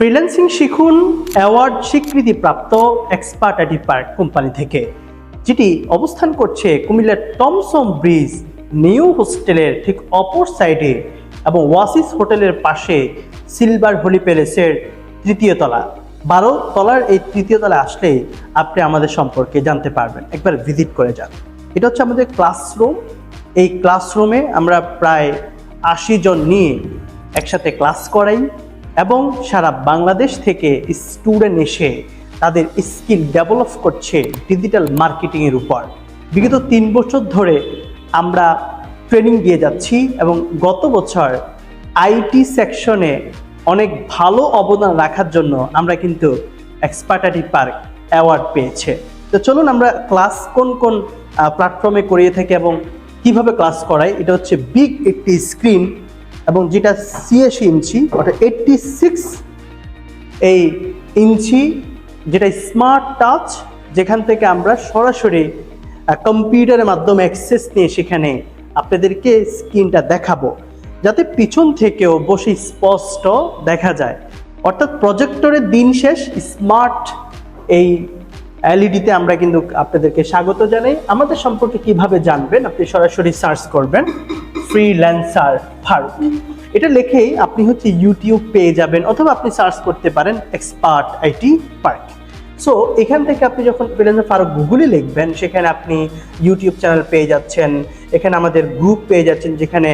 Freelancing শিখুন award স্বীকৃতিপ্রাপ্ত expert IT park company থেকে, যেটি অবস্থান করছে কুমিল্লার টমসম ব্রিজ নিউ হোস্টেলের ঠিক অপর সাইডে এবং ওয়াসিস হোটেলের পাশে সিলভার হোলি প্যালেসের তৃতীয় তলা। বারো তলার এই তৃতীয় তলায় আসলে আপনি আমাদের সম্পর্কে জানতে পারবেন। একবার ভিজিট করে যান। এটা হচ্ছে আমাদের ক্লাসরুম। এই ক্লাসরুমে আমরা প্রায় আশি জন নিয়ে একসাথে ক্লাস করাই। এবং সারা বাংলাদেশ থেকে স্টুডেন্ট এসে তাদের স্কিল ডেভেলপ করছে ডিজিটাল মার্কেটিংয়ের উপর। বিগত তিন বছর ধরে আমরা ট্রেনিং দিয়ে যাচ্ছি এবং গত বছর আইটি সেকশনে অনেক ভালো অবদান রাখার জন্য আমরা কিন্তু এক্সপার্টারি পার্ক অ্যাওয়ার্ড পেয়েছে। তো চলুন আমরা ক্লাস কোন কোন প্ল্যাটফর্মে করিয়ে থাকি এবং কীভাবে ক্লাস করাই, এটা হচ্ছে বিগ একটি স্ক্রিন এবং যেটা ছিয়াশি ইঞ্চি, অর্থাৎ এইটটি সিক্স এই ইঞ্চি, যেটা স্মার্ট টাচ যেখান থেকে আমরা সরাসরি কম্পিউটারের মাধ্যমে অ্যাক্সেস নিয়ে সেখানে আপনাদেরকে স্ক্রিনটা দেখাবো। যাতে পিছন থেকেও বসে স্পষ্ট দেখা যায়। অর্থাৎ প্রজেক্টরের দিন শেষ স্মার্ট এই এলইডিতে আমরা কিন্তু আপনাদেরকে স্বাগত জানাই। আমাদের সম্পর্কে কীভাবে জানবেন আপনি সরাসরি সার্চ করবেন? ফ্রিল্যান্সার ফারুক। এটা লিখেই আপনি হচ্ছে ইউটিউব পেয়ে যাবেন অথবা আপনি সার্চ করতে পারেন এক্সপার্ট আইটি পার্ক সো এখান থেকে আপনি যখন ফ্রিল্যান্সার ফারুক গুগলে লিখবেন, সেখানে আপনি ইউটিউব চ্যানেল পেয়ে যাচ্ছেন, এখানে আমাদের গ্রুপ পেয়ে যাচ্ছেন, যেখানে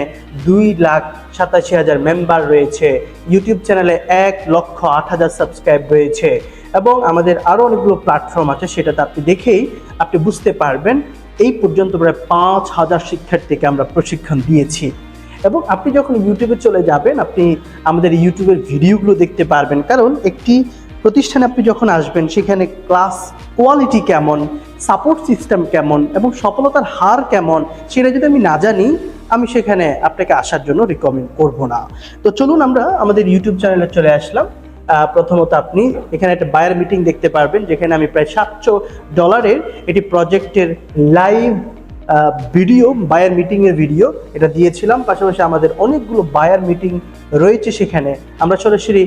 দুই লাখ সাতাশি হাজার মেম্বার রয়েছে। ইউটিউব চ্যানেলে এক লক্ষ আট হাজার সাবস্ক্রাইব রয়েছে। এবং আমাদের আরও অনেকগুলো প্ল্যাটফর্ম আছে সেটাতে আপনি দেখেই আপনি বুঝতে পারবেন এই পর্যন্ত প্রায় পাঁচ হাজার শিক্ষার্থীকে আমরা প্রশিক্ষণ দিয়েছি। এবং আপনি যখন ইউটিউবে চলে যাবেন, আপনি আমাদের ইউটিউবের ভিডিওগুলো দেখতে পারবেন। কারণ একটি প্রতিষ্ঠানে আপনি যখন আসবেন, সেখানে ক্লাস কোয়ালিটি কেমন সাপোর্ট সিস্টেম কেমন এবং সফলতার হার কেমন, সেটা যদি আমি না জানি, আমি সেখানে আপনাকে আসার জন্য রিকমেন্ড করব না। তো চলুন আমরা আমাদের ইউটিউব চ্যানেলে চলে আসলাম। প্রথমত আপনি এখানে একটা বায়ার মিটিং দেখতে পারবেন, যেখানে আমি প্রায় সাতশো ডলারের এটি প্রজেক্টের লাইভ ভিডিও বায়ার মিটিংয়ের ভিডিও এটা দিয়েছিলাম। পাশাপাশি আমাদের অনেকগুলো বায়ার মিটিং রয়েছে সেখানে। আমরা সরাসরি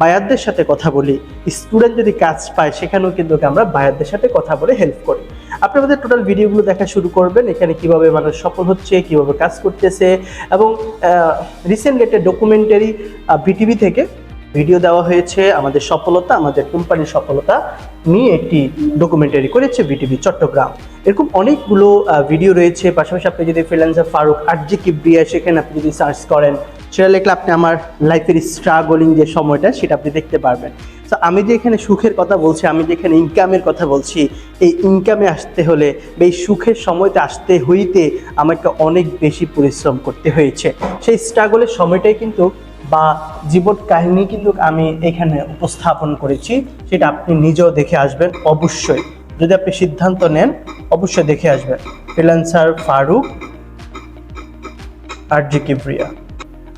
বায়ারদের সাথে কথা বলি। স্টুডেন্ট যদি কাজ পায়, সেখানেও কিন্তু আমরা বায়ারদের সাথে কথা বলে হেল্প করি। আপনি আমাদের টোটাল ভিডিওগুলো দেখা শুরু করবেন, এখানে কীভাবে মানুষ সফল হচ্ছে, কীভাবে কাজ করতেছে এবং রিসেন্টলি একটা ডকুমেন্টারি বিটিভি থেকে ভিডিও দেওয়া হয়েছে আমাদের সফলতা, আমাদের কোম্পানির সফলতা নিয়ে একটি ডকুমেন্টারি করেছে বিটিভি চট্টগ্রাম। এরকম অনেকগুলো ভিডিও রয়েছে। পাশাপাশি আপনি যদি ফ্রিল্যান্সার ফারুক আর আরজি কিবরিয়া সেখানে আপনি যদি সার্চ করেন, সেটা লিখলে আপনি আমার লাইফের স্ট্রাগলিং যে সময়টা, সেটা আপনি দেখতে পারবেন। তো আমি যে এখানে সুখের কথা বলছি, আমি যে এখানে ইনকামের কথা বলছি, এই ইনকামে আসতে হলে এই সুখের সময়তে আসতে হইতে আমাকে অনেক বেশি পরিশ্রম করতে হয়েছে। সেই স্ট্রাগলের সময়টাই কিন্তু বা জীবন কাহিনী কিন্তু আমি এখানে উপস্থাপন করেছি, সেটা আপনি নিজেও দেখে আসবেন, অবশ্যই। যদি আপনি সিদ্ধান্ত নেন, অবশ্যই দেখে আসবেন। Freelancer Faruk R G Kibria.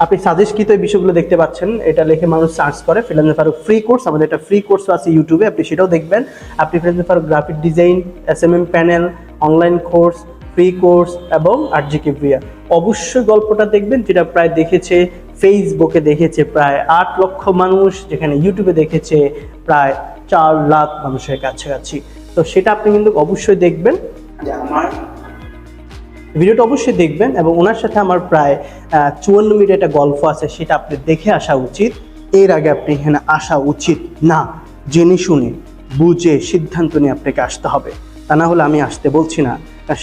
আপনি সাজেস্টকৃত এই বিষয়গুলো দেখতে পাচ্ছেন, এটা লিখে মানুষ সার্চ করে, ফ্রিল্যান্সার ফারুক ফ্রি কোর্স আমাদের একটা ফ্রি কোর্স আছে ইউটিউবে, আপনি সেটাও দেখবেন। আপনি freelancer Faruk graphic design S M M panel online course free course এবং আর জি কিবরিয়া। অবশ্যই গল্পটা দেখবেন, যেটা প্রায় দেখেছে ফেসবুকে দেখেছে প্রায় আট লক্ষ মানুষ, যেখানে ইউটিউবে দেখেছে প্রায় চার লাখ মানুষের কাছাকাছি। তো সেটা আপনি কিন্তু অবশ্যই দেখবেন। আমার ভিডিওটা অবশ্যই দেখবেন এবং ওনার সাথে আমার প্রায় চুয়ান্ন মিনিট একটা গল্প আছে, সেটা আপনি দেখে আসা উচিত। এর আগে আপনি এখানে আসা উচিত না, জেনে শুনে, বুঝে সিদ্ধান্ত নিয়ে আপনাকে আসতে হবে। তা না হলে আমি আসতে বলছি না।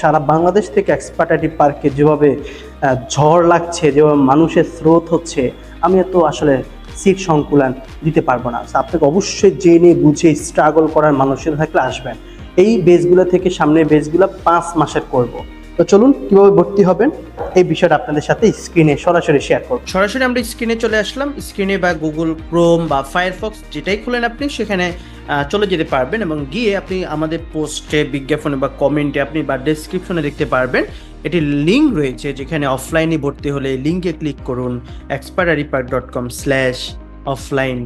সারা বাংলাদেশ থেকে এক্সপার্টারি পার্কে যেভাবে ঝড় লাগছে যেভাবে মানুষের স্রোত হচ্ছে, আমি তো আসলে সিট সংকুলন দিতে পারব না। আপনাকে অবশ্যই জেনে বুঝে স্ট্রাগল করার মানুষের থাকলে আসবেন। এই বেসগুলো থেকে সামনের বেসগুলো পাঁচ মাসের করব। তো চলুন, কীভাবে ভর্তি হবেন? এই বিষয়টা আপনাদের সাথে স্ক্রিনে সরাসরি শেয়ার করব। সরাসরি আমরা স্ক্রিনে চলে আসলাম। স্ক্রিনে বা গুগল ক্রোম বা ফায়ারফক্স যেটাই খুলেন আপনি, সেখানে চলে যেতে পারবেন এবং গিয়ে আপনি আমাদের পোস্টে বিজ্ঞাপনে বা কমেন্টে আপনি বা ডেসক্রিপশনে দেখতে পারবেন। এটি লিঙ্ক রয়েছে যেখানে অফলাইনে ভর্তি হলে লিঙ্কে ক্লিক করুন expert IT park dot com slash offline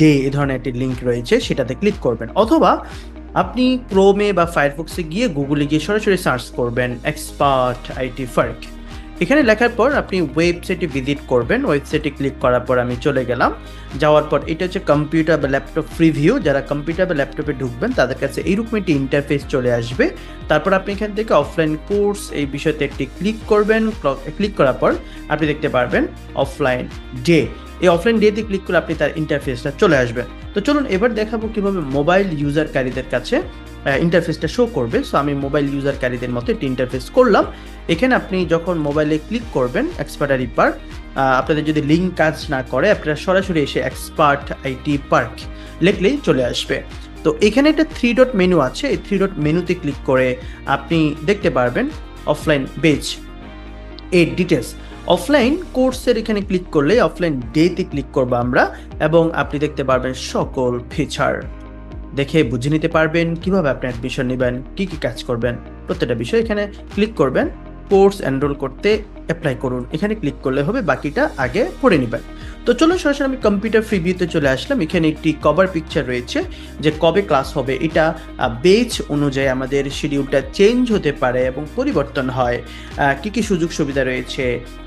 day এ ধরনের একটি লিঙ্ক রয়েছে, সেটাতে ক্লিক করবেন। অথবা আপনি ক্রোমে বা ফায়ারফক্সে গিয়ে গুগলে গিয়ে সরাসরি সার্চ করবেন এক্সপার্ট আইটি ফার্ক এখানে লেখার পর আপনি ওয়েবসাইটে ভিজিট করবেন। ওয়েবসাইটে ক্লিক করার পর আমি চলে গেলাম। যাওয়ার পর এটা হচ্ছে কম্পিউটার বা ল্যাপটপ প্রিভিউ যারা কম্পিউটার বা ল্যাপটপে ঢুকবেন, তাদের কাছে এইরকম একটি ইন্টারফেস চলে আসবে। তারপর আপনি এখান থেকে অফলাইন কোর্স এই বিষয়তে একটি ক্লিক করবেন। ক্লিক করার পর আপনি দেখতে পারবেন অফলাইন ডে এই অফলাইন ডেতে ক্লিক করে আপনি তার ইন্টারফেসটা চলে আসবেন তো চলুন এবার দেখাবো কীভাবে মোবাইল ইউজারকারীদের কাছে ইন্টারফেসটা শো করবে। সো আমি মোবাইল ইউজারকারীদের মতো একটি ইন্টারফেস করলাম। এখানে আপনি যখন মোবাইলে ক্লিক করবেন এক্সপার্টারি পার্ক আপনাদের যদি লিঙ্ক কাজ না করে, আপনারা সরাসরি এসে এক্সপার্ট আইটি পার্ক লিখলেই চলে আসবে। তো এখানে একটা থ্রি ডট মেনু আছে। এই থ্রি ডট মেনুতে ক্লিক করে আপনি দেখতে পারবেন অফলাইন বেজ এর ডিটেলস অফলাইন কোর্সের এখানে ক্লিক করলে অফলাইন ডেতে ক্লিক করব আমরা এবং আপনি দেখতে পারবেন সকল ফিচার দেখে বুঝে নিতে পারবেন কীভাবে আপনি অ্যাডমিশন নেবেন, কি কি কাজ করবেন। প্রত্যেকটা বিষয় এখানে ক্লিক করবেন। কোর্স এনরোল করতে অ্যাপ্লাই করুন। এখানে ক্লিক করলে হবে বাকিটা আগে করে নেবেন। তো চলুন সরাসরি আমি কম্পিউটার ফ্রি ভিউতে চলে আসলাম। এখানে একটি কভার পিকচার রয়েছে যে কবে ক্লাস হবে। এটা বেচ অনুযায়ী আমাদের শিডিউলটা চেঞ্জ হতে পারে এবং পরিবর্তন হয়। কি কি সুযোগ সুবিধা রয়েছে?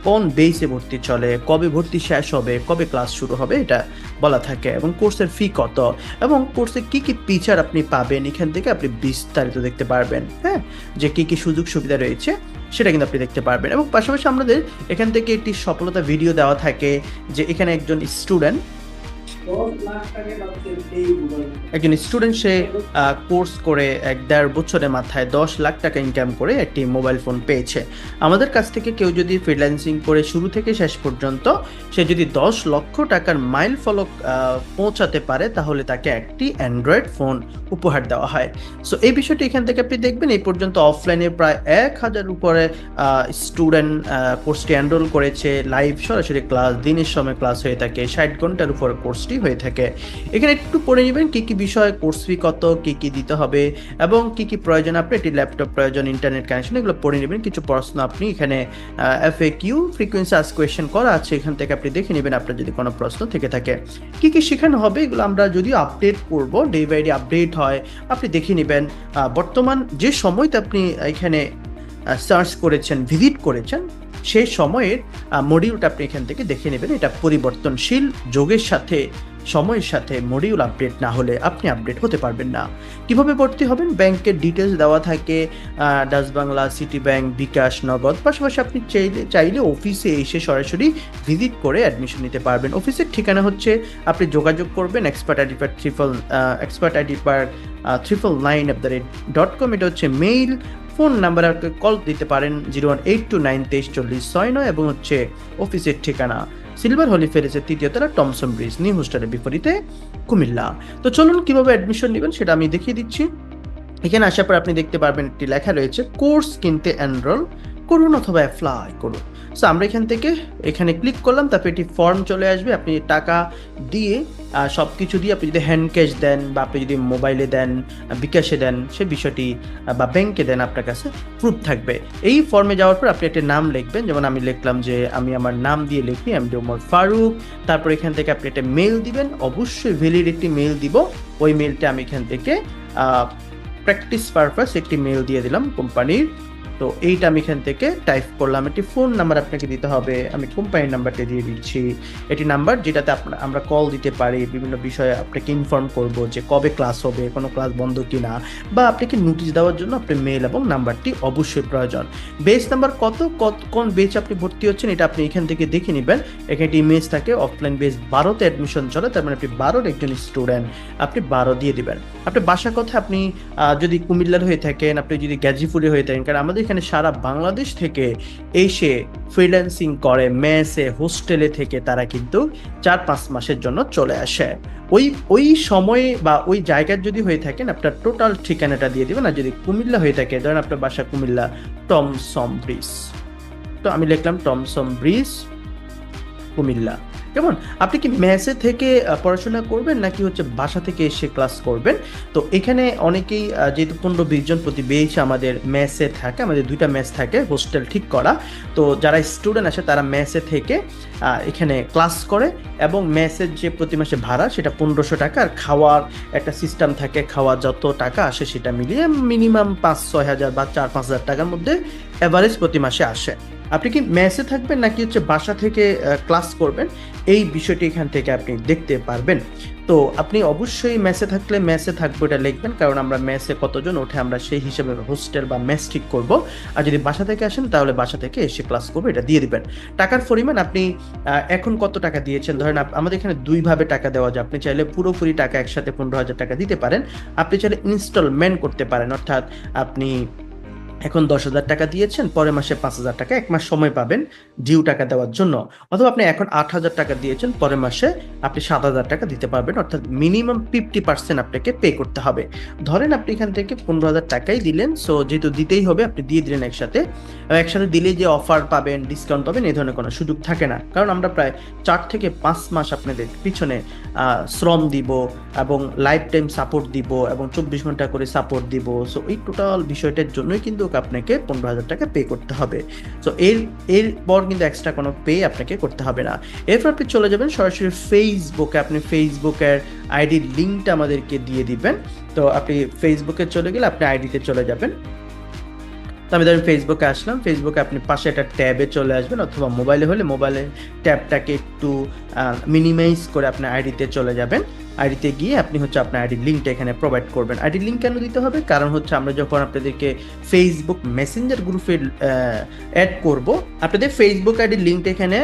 কোন বেসে ভর্তি চলে? কবে ভর্তি শেষ হবে? কবে ক্লাস শুরু হবে? এটা বলা থাকে। এবং কোর্সের ফি কত? এবং কোর্সে কি কি ফিচার আপনি পাবেন? এখান থেকে আপনি বিস্তারিত দেখতে পারবেন। হ্যাঁ? যে কি কি সুযোগ সুবিধা রয়েছে? সেটা কিন্তু আপনি দেখতে পারবেন। এবং পাশাপাশি আমাদের এখান থেকে একটি সফলতা ভিডিও দেওয়া থাকে যে এখানে একজন স্টুডেন্ট একজন স্টুডেন্ট সে কোর্স করে এক দেড় বছরের মাথায় দশ লাখ টাকা ইনকাম করে একটি মোবাইল ফোন পেয়েছে। আমাদের কাছ থেকে কেউ যদি ফ্রিল্যান্সিং করে শুরু থেকে শেষ পর্যন্ত সে যদি দশ লক্ষ টাকার মাইল ফলক পৌঁছাতে পারে, তাহলে তাকে একটি অ্যান্ড্রয়েড ফোন উপহার দেওয়া হয়। সো এই বিষয়টি এখান থেকে আপনি দেখবেন, এই পর্যন্ত অফলাইনে প্রায় এক হাজার উপরে স্টুডেন্ট কোর্সটি এনরোল করেছে। লাইভ সরাসরি ক্লাস দিনের সময় ক্লাস হয়ে থাকে। ষাট ঘণ্টার উপর কোর্সটি হয়ে থাকে। এখানে একটু পড়ে নেবেন কী কী বিষয় কোর্স ফি কত, কি কি দিতে হবে এবং কি কি প্রয়োজন। আপনি একটি ল্যাপটপ প্রয়োজন ইন্টারনেট কানেকশন এগুলো পড়ে নেবেন। কিছু প্রশ্ন আপনি এখানে এফ এ কিউ ফ্রিকোয়েন্সি আস কোয়েশ্চেন করা আছে, এখান থেকে আপনি দেখে নেবেন আপনার যদি কোনো প্রশ্ন থেকে থাকে। কি কি শেখানো হবে এগুলো আমরা যদি আপডেট করব ডে বাই ডে আপডেট হয়, আপনি দেখে নেবেন। বর্তমান যে সময়তে আপনি এখানে সার্চ করেছেন ভিজিট করেছেন সেই সময়ের মডিউলটা আপনি এখান থেকে দেখে নেবেন। এটা পরিবর্তনশীল যোগের সাথে, সময়ের সাথে মডিউল আপডেট না হলে আপনি আপডেট হতে পারবেন না। কীভাবে ভর্তি হবেন? ব্যাংকের ডিটেলস দেওয়া থাকে Dutch Bangla City bank bKash Nagad পাশাপাশি আপনি চাইলে চাইলে অফিসে এসে সরাসরি ভিজিট করে অ্যাডমিশন নিতে পারবেন। অফিসের ঠিকানা হচ্ছে, আপনি যোগাযোগ করবেন expert ID per triple expert ID per triple nine at the rate dot com এটা হচ্ছে মেইল ফোন নাম্বার কল দিতে পারেন zero one eight two nine তেইশ চল্লিশ ছয় নয় এবং হচ্ছে অফিসের ঠিকানা সিলভার হলি ফেরেছে তৃতীয় তারা টমসন ব্রিজ, নিউ হোস্টেলের বিপরীতে কুমিল্লা। তো চলুন কীভাবে অ্যাডমিশন নেবেন সেটা আমি দেখিয়ে দিচ্ছি। এখানে আসার পর আপনি দেখতে পারবেন একটি লেখা রয়েছে কোর্স কিনতে এনরোল করুন অথবা অ্যাপ্লাই করুন। সো আমরা এখান থেকে এখানে ক্লিক করলাম, তারপর একটি ফর্ম চলে আসবে। আপনি টাকা দিয়ে সব কিছু দিয়ে আপনি যদি হ্যান্ড ক্যাশ দেন বা আপনি যদি মোবাইলে দেন বিকাশে দেন, সে বিষয়টি বা ব্যাংকে দেন, আপনার কাছে প্রুফ থাকবে। এই ফর্মে যাওয়ার পর আপনি একটা নাম লিখবেন। যেমন আমি লিখলাম যে, আমি আমার নাম দিয়ে লিখি ডি ওমর ফারুক। তারপর এখান থেকে আপনি একটা মেল দিবেন। অবশ্যই ভ্যালিড একটি মেল দিব। ওই মেলটা আমি এখান থেকে প্র্যাকটিস পারপাস একটি মেল দিয়ে দিলাম কোম্পানির। তো এইটা আমি এখান থেকে টাইপ করলাম। একটি ফোন নাম্বার আপনাকে দিতে হবে। আমি কোম্পানির নাম্বারটা দিয়ে দিচ্ছি। এটি নাম্বার যেটাতে আপনার আমরা কল দিতে পারি, বিভিন্ন বিষয়ে আপনাকে ইনফর্ম করব যে কবে ক্লাস হবে, কোনো ক্লাস বন্ধ কি না বা আপনাকে নোটিশ দেওয়ার জন্য আপনার মেল এবং নাম্বারটি অবশ্যই প্রয়োজন। বেস নাম্বার কত? কত কোন বেচ আপনি ভর্তি হচ্ছেন এটা আপনি এখান থেকে দেখে নেবেন। এখানে একটি ইমেজ থাকে অফলাইন বেস বারোতে অ্যাডমিশন চলে, তার মানে আপনি বারোর একজন স্টুডেন্ট আপনি বারো দিয়ে দিবেন। আপনি বাসা কথা আপনি যদি কুমিল্লার হয়ে থাকেন, আপনি যদি গাজীপুরে হয়ে থাকেন, কারণ আমাদের এখানে সারা বাংলাদেশ থেকে এসে ফ্রিল্যান্সিং করে, মেসে, হোস্টেলে থেকে তারা কিন্তু চার পাঁচ মাসের জন্য চলে আসে। ওই ওই সময়ে বা ওই জায়গার যদি হয়ে থাকেন আপনার টোটাল ঠিকানাটা দিয়ে দিবেন। আর যদি কুমিল্লা হয়ে থাকে, ধরেন আপনার বাসা কুমিল্লা, টমসম ব্রিজ। তো আমি লিখলাম টমসম ব্রিজ, কুমিল্লা। কেমন? আপনি কি ম্যাসে থেকে পড়াশোনা করবেন নাকি হচ্ছে বাসা থেকে এসে ক্লাস করবেন? তো এখানে অনেকেই যেহেতু পনেরো বিশ জন প্রতি আমাদের ম্যাসে থাকে, আমাদের দুইটা ম্যাচ থাকে, হোস্টেল ঠিক করা। তো যারা স্টুডেন্ট আসে তারা ম্যাসে থেকে এখানে ক্লাস করে এবং মেসের যে প্রতি মাসে ভাড়া, সেটা পনেরোশো টাকা। আর খাওয়ার একটা সিস্টেম থাকে খাওয়া যত টাকা আসে সেটা মিলিয়ে মিনিমাম পাঁচ, ছয় হাজার বা চার, পাঁচ হাজার টাকার মধ্যে অ্যাভারেজ প্রতি মাসে আসে। আপনি কি মেসে থাকবেন নাকি হচ্ছে বাসা থেকে ক্লাস করবেন? এই বিষয়টি এখান থেকে আপনি দেখতে পারবেন। তো আপনি অবশ্যই মেসে থাকলে মেসে থাকব, এটা লিখবেন, কারণ আমরা মেসে কতজন ওঠে আমরা সেই হিসেবে হোস্টেল বা মেস ঠিক করব। আর যদি বাসা থেকে আসেন, তাহলে বাসা থেকে এসে ক্লাস করব, এটা দিয়ে দিবেন। টাকার পরিমাণ আপনি এখন কত টাকা দিয়েছেন? ধরেন আমাদের এখানে দুইভাবে টাকা দেওয়া যায়। আপনি চাইলে পুরোপুরি টাকা একসাথে পনেরো হাজার টাকা দিতে পারেন। আপনি চাইলে ইনস্টলমেন্ট করতে পারেন, অর্থাৎ আপনি এখন দশ হাজার টাকা দিয়েছেন, পরের মাসে পাঁচ হাজার টাকা, এক মাস সময় পাবেন ডিউ টাকা দেওয়ার জন্য। অথবা আপনি এখন আট হাজার টাকা দিয়েছেন, পরের মাসে আপনি সাত হাজার টাকা দিতে পারবেন, অর্থাৎ মিনিমাম ফিফটি পার্সেন্ট আপনাকে পে করতে হবে। ধরেন আপনি এখান থেকে পনেরো হাজার টাকাই দিলেন সো যেহেতু দিতেই হবে, আপনি দিয়ে দিলেন একসাথে। একসাথে দিলে যে অফার পাবেন ডিসকাউন্ট পাবেন এই ধরনের কোনো সুযোগ থাকে না। কারণ আমরা প্রায় চার থেকে পাঁচ মাস আপনাদের পিছনে শ্রম দিব এবং লাইফ টাইম সাপোর্ট দিব এবং চব্বিশ ঘণ্টা করে সাপোর্ট দিব। সো এই টোটাল বিষয়টার জন্যই কিন্তু আপনাকে পনেরো হাজার টাকা পে করতে হবে। সো এর এরপর কিন্তু এক্সট্রা কোনো পে আপনাকে করতে হবে না। এরপর আপনি চলে যাবেন সরাসরি ফেসবুকে আপনি ফেসবুকের আইডির লিঙ্কটা আমাদেরকে দিয়ে দিবেন। তো আপনি ফেসবুকে চলে গেলে আপনি আইডিতে চলে যাবেন। তো আমি ধরেন ফেসবুকে আসলাম। ফেসবুকে আপনি পাশে একটা ট্যাবে চলে আসবেন অথবা মোবাইলে হলে মোবাইলে ট্যাবটাকে একটু মিনিমাইজ করে আপনি আইডিতে চলে যাবেন। আইডিতে গিয়ে আপনি হচ্ছে আপনার আইডির লিঙ্কটা এখানে প্রোভাইড করবেন। আইডির লিঙ্ক কেন দিতে হবে? কারণ হচ্ছে আমরা যখন আপনাদেরকে ফেসবুক মেসেঞ্জার গ্রুপে অ্যাড করব, আপনাদের ফেসবুক আইডির লিঙ্কটা এখানে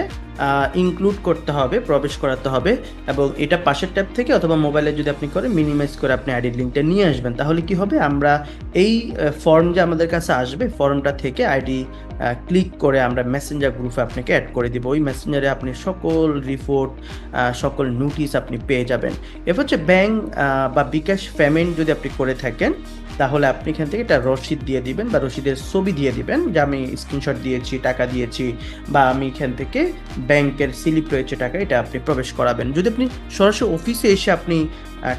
ইনক্লুড করতে হবে, প্রবেশ করাতে হবে এবং এটা পাশের ট্যাব থেকে অথবা মোবাইলে যদি আপনি করেন মিনিমাইজ করে আপনি আইডির লিঙ্কটা নিয়ে আসবেন। তাহলে কি হবে? আমরা এই ফর্ম যে আমাদের কাছে আসবে ফর্মটা থেকে আইডি ক্লিক করে আমরা মেসেঞ্জার গ্রুপে আপনাকে অ্যাড করে দিব। ওই মেসেঞ্জারে আপনি সকল রিপোর্ট সকল নোটিশ আপনি পেয়ে যাবেন। এরপর হচ্ছে ব্যাংক বা বিকাশ পেমেন্ট যদি আপনি করে থাকেন তাহলে আপনি এখান থেকে এটা রসিদ দিয়ে দিবেন বা রসিদের ছবি দিয়ে দিবেন। যে আমি স্ক্রিনশট দিয়েছি, টাকা দিয়েছি বা আমি এখান থেকে ব্যাংকের স্লিপ রয়েছে টাকা, এটা আপনি প্রবেশ করাবেন। যদি আপনি সরাসরি অফিসে এসে আপনি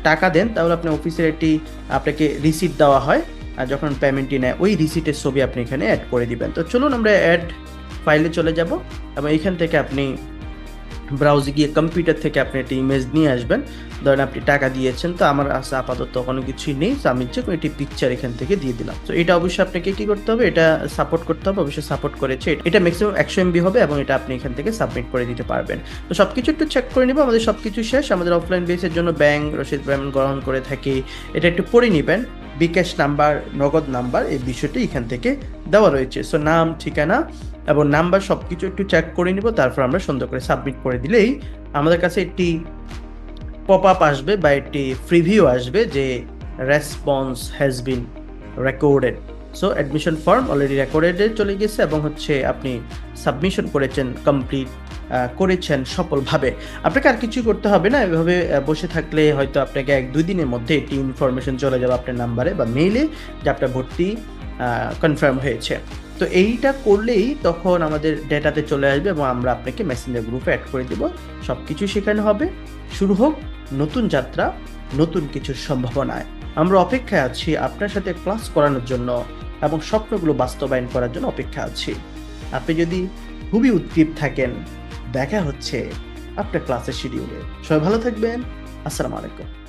টাকা দেন, তাহলে আপনি অফিসের একটি আপনাকে রিসিট দেওয়া হয়। আর যখন পেমেন্টটি নেয়, ওই রিসিটের ছবি আপনি এখানে অ্যাড করে দিবেন। তো চলুন আমরা অ্যাড ফাইলে চলে যাব এবং এখান থেকে আপনি ব্রাউজে গিয়ে কম্পিউটার থেকে আপনি একটা ইমেজ নিয়ে আসবেন। ধরেন আপনি টাকা দিয়েছেন, তো আমার আছে আপাতত কোনো কিছুই নেই, তো আমি যে একটি পিকচার এখান থেকে দিয়ে দিলাম। তো এটা অবশ্যই আপনাকে কি করতে হবে? এটা সাপোর্ট করতে হবে, অবশ্যই সাপোর্ট করেছে। এটা ম্যাক্সিমাম একশো এমবি হবে এবং এটা আপনি এখান থেকে সাবমিট করে দিতে পারবেন। তো সব কিছু একটু চেক করে নেব, আমাদের সব কিছু শেষ। আমাদের অফলাইন বেসের জন্য ব্যাংক রসিদ পেমেন্ট গ্রহণ করে থাকি। এটা একটু পড়ে নেবেন। বিকাশ নাম্বার, নগদ নাম্বার, এই বিষয়টি এখান থেকে দেওয়া রয়েছে। সো নাম, ঠিকানা এবং নাম্বার সব কিছু একটু চেক করে নিব, তারপর আমরা সুন্দর করে সাবমিট করে দিলেই আমাদের কাছে একটি পপ আপ আসবে বা একটি প্রিভিউ আসবে যে response has been recorded so admission form already রেকর্ডেডে চলে গেছে এবং হচ্ছে আপনি সাবমিশন করেছেন কমপ্লিট করেছেন সফলভাবে। আপনাকে আর কিছু করতে হবে না, এভাবে বসে থাকলে হয়তো আপনাকে এক দুই দিনের মধ্যে একটি ইনফরমেশন চলে যাবে আপনার নাম্বারে বা মেইলে যে আপনার ভর্তি কনফার্ম হয়েছে। তো এইটা করলেই তখন আমাদের ডেটাতে চলে আসবে এবং আমরা আপনাকে মেসেঞ্জার গ্রুপে অ্যাড করে দেব। সব কিছু শেখানো হবে। শুরু হোক নতুন যাত্রা, নতুন কিছুর সম্ভাবনায়। আমরা অপেক্ষায় আছি, আপনার সাথে ক্লাস করানোর জন্য এবং স্বপ্নগুলো বাস্তবায়ন করার জন্য অপেক্ষা আছি। আপনি যদি খুবই উদ্গ্রীব থাকেন, দেখা হচ্ছে আপনার ক্লাসের শিডিউলে সবাই ভালো থাকবেন। আসসালামু আলাইকুম।